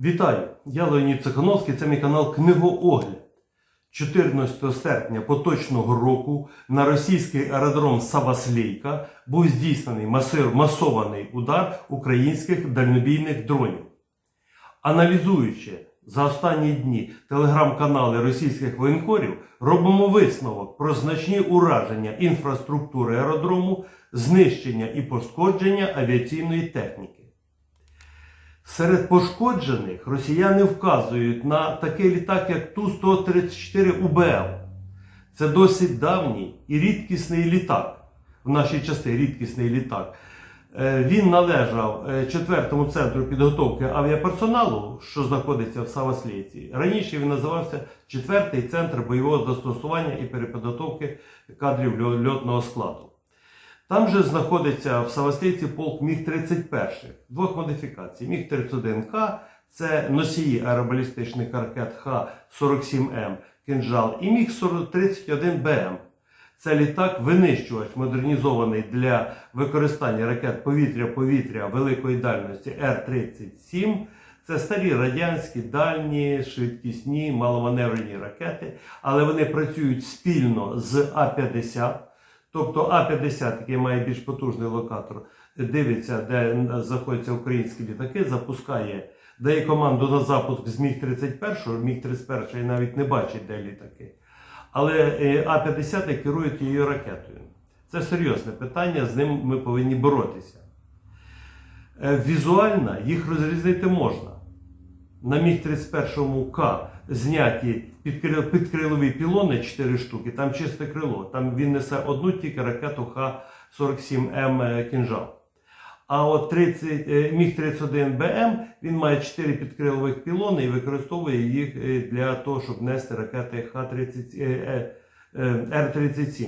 Вітаю! Я Леонід Цехановський, це мій канал Книгоогляд. 14 серпня поточного року на російський аеродром Саваслейка був здійснений масований удар українських дальнобійних дронів. Аналізуючи за останні дні телеграм-канали російських воєнкорів, робимо висновок про значні ураження інфраструктури аеродрому, знищення і пошкодження авіаційної техніки. Серед пошкоджених росіяни вказують на такий літак, як Ту-134 УБЛ. Це досить давній і рідкісний літак. В нашій часи рідкісний літак. Е, Він належав е, четвертому центру підготовки авіаперсоналу, що знаходиться в Саваслійці. Раніше він називався четвертий центр бойового застосування і перепідготовки кадрів льотного складу. Там же знаходиться в Савастійці полк Міг-31 двох модифікацій. Міг-31К це носії аеробалістичних ракет Х-47М «Кинжал» і Міг-31БМ. Це літак-винищувач, модернізований для використання ракет повітря-повітря великої дальності Р-37. Це старі радянські, дальні, швидкісні, маломаневрені ракети, але вони працюють спільно з А-50. Тобто А-50, який має більш потужний локатор, дивиться, де знаходяться українські літаки, запускає, дає команду на запуск з Міг-31, Міг-31 навіть не бачить, де літаки. Але е, А-50 керує тією ракетою. Це серйозне питання, з ним ми повинні боротися. Е, Візуально їх розрізнити можна. На Міг-31 К зняті підкрил- підкрилові пілони 4 штуки, там чисте крило. Там він несе одну тільки ракету Х-47М е, кінжал. А от 30, е, Міг-31БМ він має 4 підкрилових пілони і використовує їх е, для того, щоб нести ракети Х-30, е, е, е, Р-37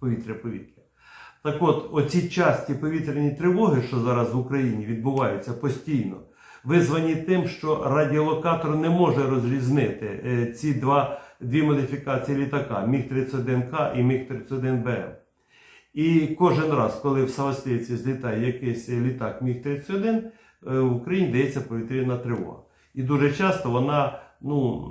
повітря-повітря. Так от, оці часті повітряні тривоги, що зараз в Україні відбуваються постійно, визвані тим, що радіолокатор не може розрізнити е, ці два, дві модифікації літака Міг-31К і Міг-31БМ. І кожен раз, коли в Савастійці злітає якийсь літак Міг-31, е, в Україні дається повітряна тривога. І дуже часто вона ну,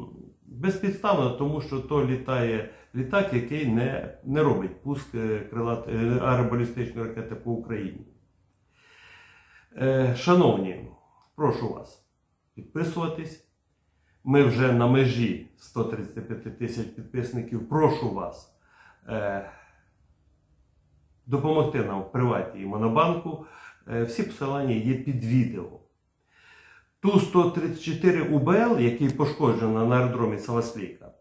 безпідставна, тому що то літає літак, який не, не робить пуск е, крилат, аеробалістичної ракети по Україні. Шановні, прошу вас підписуватись. Ми вже на межі 135 тисяч підписників. Прошу вас е, допомогти нам в приваті і монобанку. Е, всі посилання є під відео. Ту-134 УБЛ, який пошкоджено на аеродромі Саласлійка,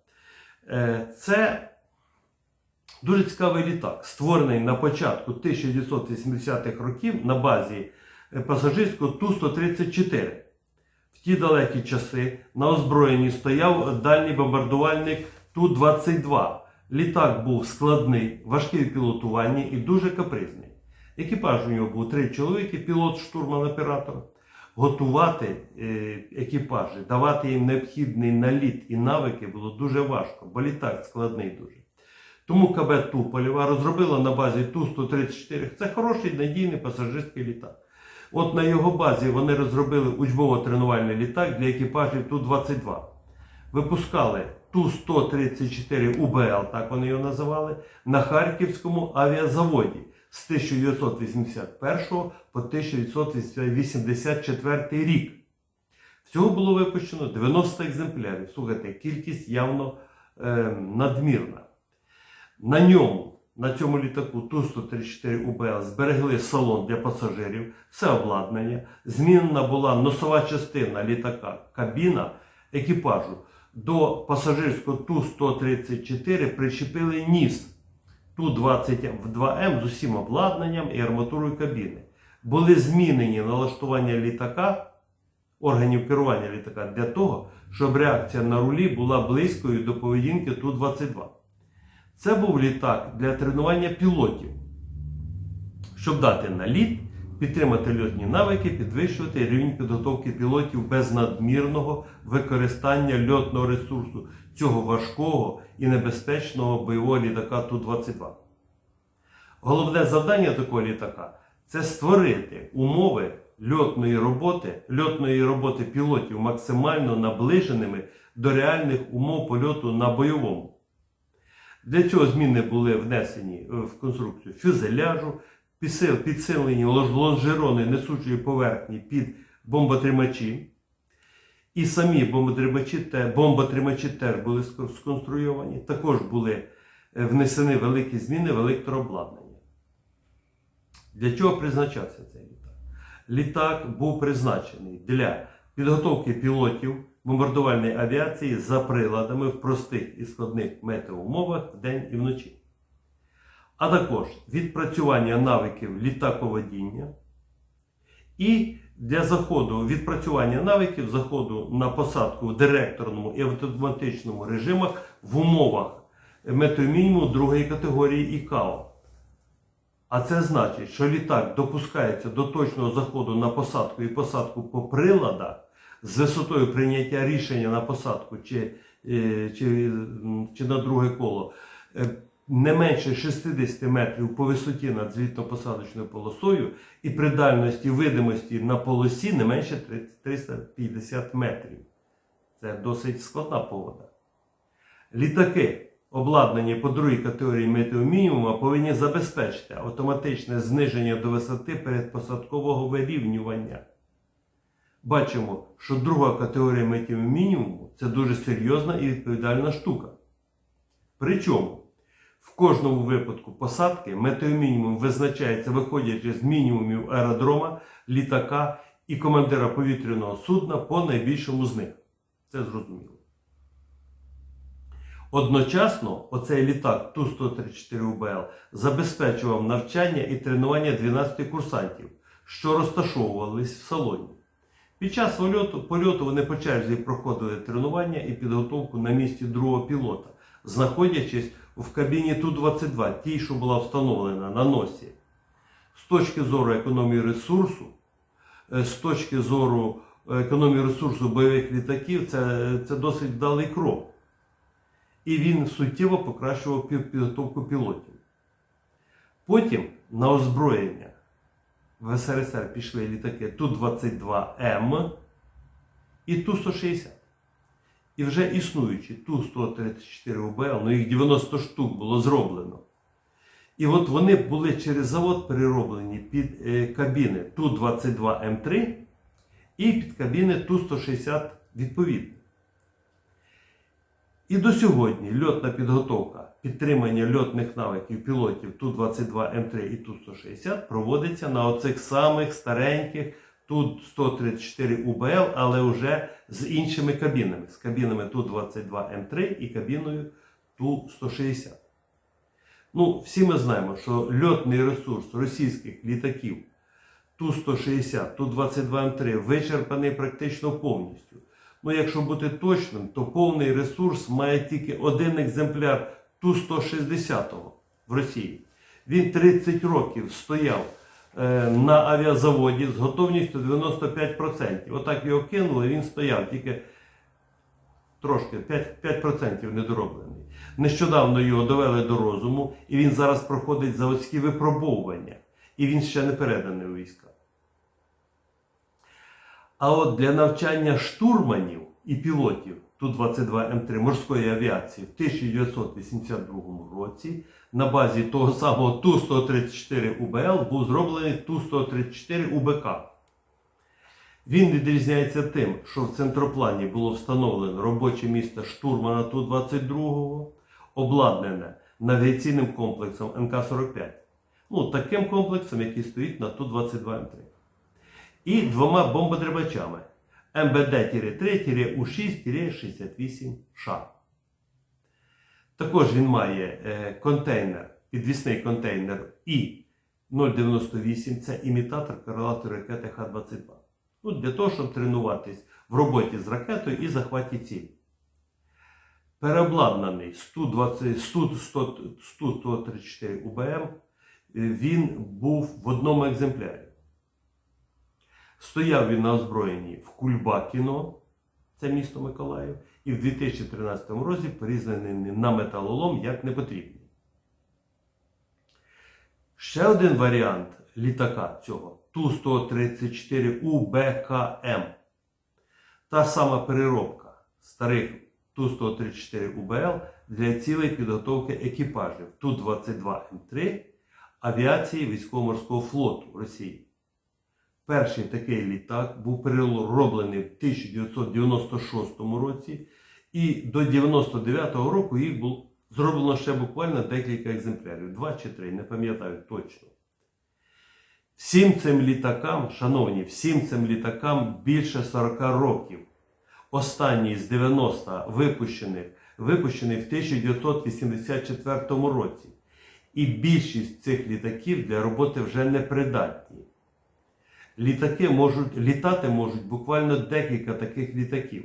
е, це дуже цікавий літак, створений на початку 1980-х років на базі пасажирського Ту-134. В ті далекі часи на озброєнні стояв дальній бомбардувальник Ту-22. Літак був складний, важкий в пілотуванні і дуже капризний. Екіпаж у нього був три чоловіки, пілот, штурман, оператор. Готувати е, екіпажі, давати їм необхідний наліт і навики було дуже важко, бо літак складний дуже. Тому КБ Туполєва розробила на базі Ту-134. Це хороший надійний пасажирський літак. От на його базі вони розробили учбово-тренувальний літак для екіпажів Ту-22. Випускали Ту-134 УБЛ, так вони його називали, на Харківському авіазаводі з 1981 по 1984 рік. Всього було випущено 90 екземплярів. Слухайте, кількість явно е, надмірна. На ньому, на цьому літаку Ту-134 УБЛ зберегли салон для пасажирів, все обладнання. Змінена була носова частина літака, кабіна екіпажу. До пасажирського Ту-134 причепили ніс Ту-22М з усім обладнанням і арматурою кабіни. Були змінені налаштування літака, органів керування літака для того, щоб реакція на рулі була близькою до поведінки Ту-22. Це був літак для тренування пілотів, щоб дати наліт, підтримати льотні навики, підвищувати рівень підготовки пілотів без надмірного використання льотного ресурсу цього важкого і небезпечного бойового літака Ту-22. Головне завдання такого літака це створити умови льотної роботи, льотної роботи пілотів максимально наближеними до реальних умов польоту на бойовому. Для цього зміни були внесені е, в конструкцію фюзеляжу, підсилені лонжерони несучої поверхні під бомботримачі. І самі бомботримачі, бомботримачі теж були сконструйовані. Також були е, внесені великі зміни в електрообладнання. Для чого призначався цей літак? Літак був призначений для підготовки пілотів бомбардувальної авіації за приладами в простих і складних метеоумовах вдень і вночі. А також відпрацювання навиків літаководіння і для заходу відпрацювання навиків заходу на посадку в директорному і автоматичному режимах в умовах метеомінімуму другої категорії ІКАО. А це значить, що літак допускається до точного заходу на посадку і посадку по приладах з висотою прийняття рішення на посадку чи, е, чи, чи на друге коло е, не менше 60 метрів по висоті над злітно-посадочною полосою і при дальності видимості на полосі не менше 350 метрів. Це досить складна погода. Літаки, обладнані по другій категорії метеомінімуму, повинні забезпечити автоматичне зниження до висоти передпосадкового вирівнювання. Бачимо, що друга категорія метеомінімуму це дуже серйозна і відповідальна штука. Причому в кожному випадку посадки метеомінімум визначається виходячи з мінімумів аеродрома, літака і командира повітряного судна по найбільшому з них. Це зрозуміло. Одночасно оцей літак Ту-134УБЛ забезпечував навчання і тренування 12 курсантів, що розташовувались в салоні. Під час польоту, польоту вони по черзі проходили тренування і підготовку на місці другого пілота, знаходячись в кабіні Ту-22, тій, що була встановлена на носі. З точки зору економії ресурсу, е, з точки зору е, економії ресурсу бойових літаків, це, це досить вдалий крок. І він суттєво покращував підготовку пілотів. Потім на озброєння в СРСР пішли літаки Ту-22М і Ту-160. І вже існуючі Ту-134УБЛ, ну їх 90 штук було зроблено. І от вони були через завод перероблені під е, кабіни Ту-22М3 і під кабіни Ту-160 відповідно. І до сьогодні льотна підготовка, підтримання льотних навиків пілотів Ту-22М3 і Ту-160 проводиться на оцих самих стареньких Ту-134УБЛ, але вже з іншими кабінами, з кабінами Ту-22М3 і кабіною Ту-160. Ну, всі ми знаємо, що льотний ресурс російських літаків Ту-160, Ту-22М3 вичерпаний практично повністю. Ну, якщо бути точним, то повний ресурс має тільки один екземпляр Ту-160 в Росії. Він 30 років стояв е, на авіазаводі з готовністю 95%. Отак його кинули, він стояв тільки трошки 5%, 5% недороблений. Нещодавно його довели до розуму, і він зараз проходить заводські випробовування. І він ще не переданий у війська. А от для навчання штурманів і пілотів Ту-22М3 морської авіації в 1982 році на базі того самого Ту-134УБЛ був зроблений Ту-134УБК. Він відрізняється тим, що в центроплані було встановлено робоче місце штурмана Ту-22, обладнане навігаційним комплексом НК-45. Ну, таким комплексом, який стоїть на Ту-22М3 і двома бомбодрибачами МБД-3-У6-68Ш. Також він має контейнер, підвісний контейнер І-098, це імітатор крилатої ракети Х-22. Ну, для того, щоб тренуватись в роботі з ракетою і захваті цілі. Переобладнаний з Ту-134 УБМ, він був в одному екземплярі. Стояв він на озброєнні в Кульбакіно, це місто Миколаїв, і в 2013 році порізаний на металолом як непотрібний. Ще один варіант літака цього Ту-134 УБКМ. Та сама переробка старих Ту-134 УБЛ для цілей підготовки екіпажів Ту-22М3 авіації військово-морського флоту Росії. Перший такий літак був перероблений в 1996 році, і до 99-го року їх було зроблено ще буквально декілька екземплярів, два чи три, не пам'ятаю точно. Всім цим літакам, шановні, всім цим літакам більше 40 років. Останній з 90 випущених, випущений в 1984 році. І більшість цих літаків для роботи вже не придатні. Літаки можуть, літати можуть буквально декілька таких літаків.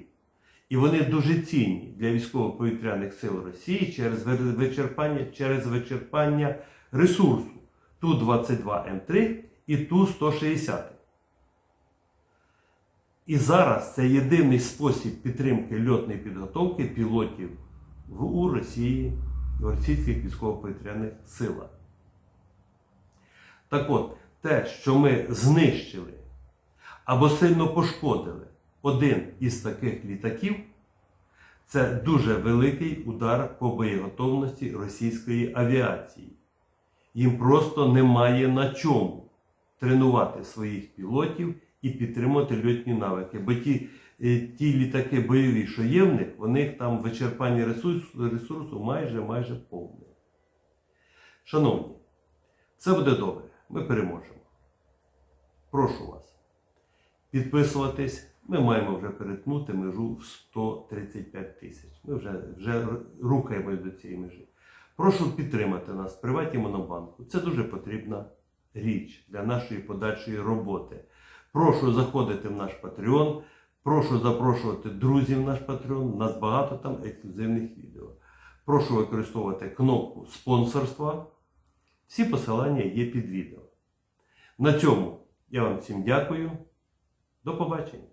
І вони дуже цінні для військово-повітряних сил Росії через вичерпання, через вичерпання ресурсу Ту-22М3 і Ту-160. І зараз це єдиний спосіб підтримки льотної підготовки пілотів в у Росії, в російських військово-повітряних силах. Так от, те, що ми знищили або сильно пошкодили один із таких літаків, це дуже великий удар по боєготовності російської авіації. Їм просто немає на чому тренувати своїх пілотів і підтримувати льотні навики. Бо ті, е, ті літаки бойові, що є в них, у них там вичерпання ресурсу, ресурсу майже майже повне. Шановні, все буде добре. Ми переможемо. Прошу вас підписуватись. Ми маємо вже перетнути межу в 135 тисяч. Ми вже, вже рухаємось до цієї межі. Прошу підтримати нас в Приваті Монобанку. Це дуже потрібна річ для нашої подальшої роботи. Прошу заходити в наш Patreon. Прошу запрошувати друзів в наш Patreon. У нас багато там ексклюзивних відео. Прошу використовувати кнопку спонсорства. Всі посилання є під відео. На цьому я вам всім дякую. До побачення.